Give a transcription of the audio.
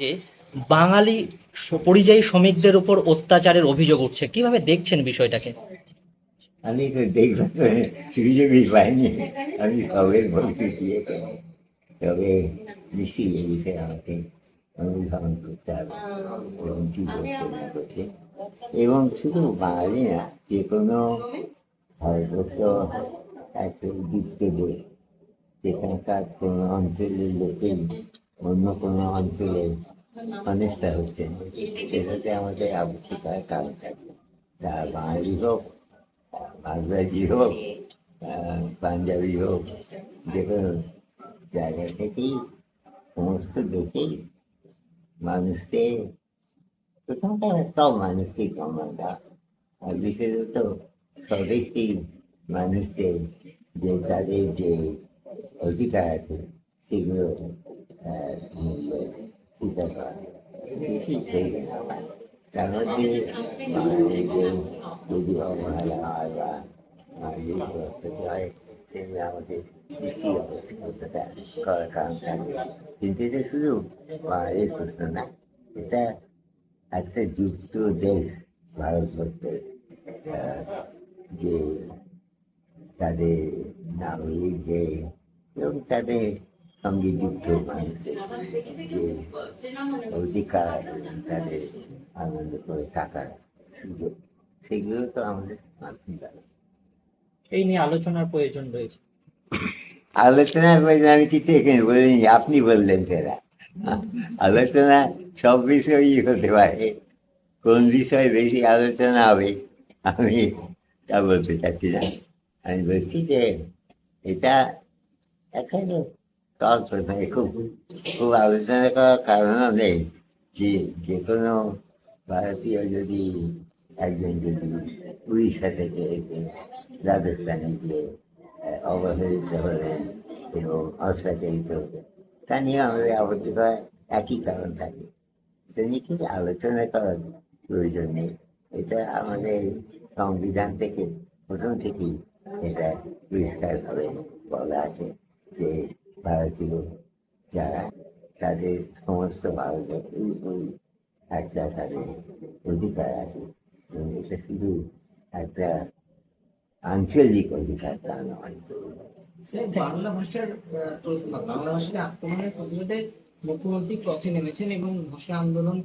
যে বাঙালি পরিযায়ী শ্রমিকদের উপর অত্যাচারের অভিযোগ উঠছে। কীভাবে দেখছেন বিষয়টাকে? আমি তো সুযোগই পাইনি। আমি সবের পরিস্থিতি এখানে তবে নিশ্চয়ই এই বিষয়ে আমাকে। অনুসরণ করতে হবে এবং কি করতে না এবং শুধু বাঙালি না, যে কোনো ভারতবর্ষ একটা সেখানকার কোনো অঞ্চলের লোকেই অন্য কোনো অঞ্চলে অনিষ্টা হচ্ছে না সেটাতে আমাদের করার কারণ থাকবে তা বাঙালি হোক, বাংলাদেশি হোক পাঞ্জাবি হোক, যে কোনো জায়গা থেকেই, সমস্ত দেশেই মানুষকে প্রথমটা সব মানুষকে সম্মান দেওয়া আর বিশেষত স্বদেশী মানুষদের যে তাদের যে অধিকার আছে, সেগুলো মূল্য স্বীকার করা বেশি প্রয়োজন আমার তার মধ্যে বাঙালিদের যদি অবহেলা হয় বা বাঙালির প্রস্তুতি হয় সেগুলো আমাদের বেশি অবস্থা করার কারণ থাকবে কিন্তু এটা শুধু বাঙালির প্রশ্ন না এটা একটা যুক্ত দেশ ভারতবর্ষের আহ, যে তাদের নাগরিক যে এবং তাদের সঙ্গে যুক্ত যে অধিকার তাদের আনন্দ করে থাকার সুযোগ সেগুলো তো আমাদের হবে এই নিয়ে আলোচনার প্রয়োজন রয়েছে। আলোচনার মধ্যে আমি কিছু এখানে বলিনি আপনি বললেন সেটা। আলোচনা সব বিষয়ই হতে পারে কোন বিষয়ে বেশি আলোচনা হবে আমি তা বলতে চাচ্ছি না। আমি বলছি যে এটা এখানে সহজ কথা খুব খুব আলোচনা করার কারণও নেই যে যে কোনো ভারতীয় যদি একজন যদি উড়িষ্যা থেকে রাজস্থানে গিয়ে অবহেলিত হলেন এবং অত্যাচারিত হলেন, তা নিয়ে আমাদের করার একই কারণ থাকে। এটা নিয়ে কিন্তু আলোচনা করার প্রয়োজন নেই। এটা আমাদের সংবিধান থেকে, প্রথম থেকেই এটা পরিষ্কারভাবে বলা আছে যে ভারতীয় যারা, তাদের সমস্ত উপরই একটা তাদের অধিকার আছে। এটা শুধু একটা আঞ্চলিক অধিকার তা নয়। বাংলা ভাষার বাংলা ভাষাকে আক্রমণের প্রতিরোধে মুখ্যমন্ত্রী পথে নেমেছেন এবং ভাষা আন্দোলন